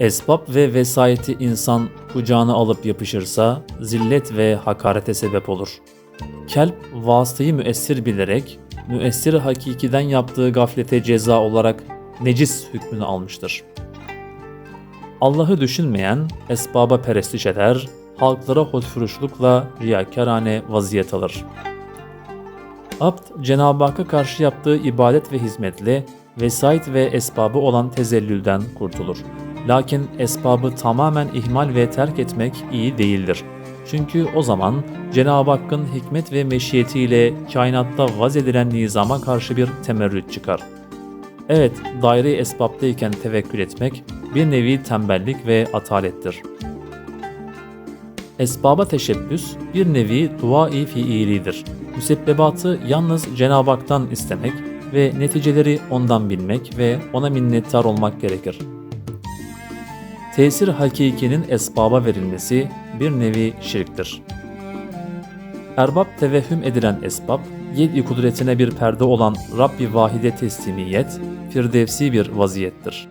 Esbab ve vesayeti insan kucağına alıp yapışırsa zillet ve hakarete sebep olur. Kelp vasıtayı müessir bilerek müessir hakikiden yaptığı gaflete ceza olarak necis hükmünü almıştır. Allah'ı düşünmeyen esbaba perestiş eder, halklara hotfuruşlukla riyakarane vaziyet alır. Abd, Cenab-ı Hakk'a karşı yaptığı ibadet ve hizmetle vesait ve esbabı olan tezellülden kurtulur. Lakin esbabı tamamen ihmal ve terk etmek iyi değildir. Çünkü o zaman Cenab-ı Hakk'ın hikmet ve meşiyetiyle kainatta vaz edilen nizama karşı bir temerrüt çıkar. Evet, daire esbaptayken tevekkül etmek bir nevi tembellik ve atalettir. Esbaba teşebbüs bir nevi dua-i fiilidir. Müsebbebatı yalnız Cenab-ı Hak'tan istemek ve neticeleri ondan bilmek ve ona minnettar olmak gerekir. Tesir hakikinin esbaba verilmesi bir nevi şirktir. Erbab tevehhüm edilen esbab, yedi kudretine bir perde olan Rabbi Vahide teslimiyet, firdevsi bir vaziyettir.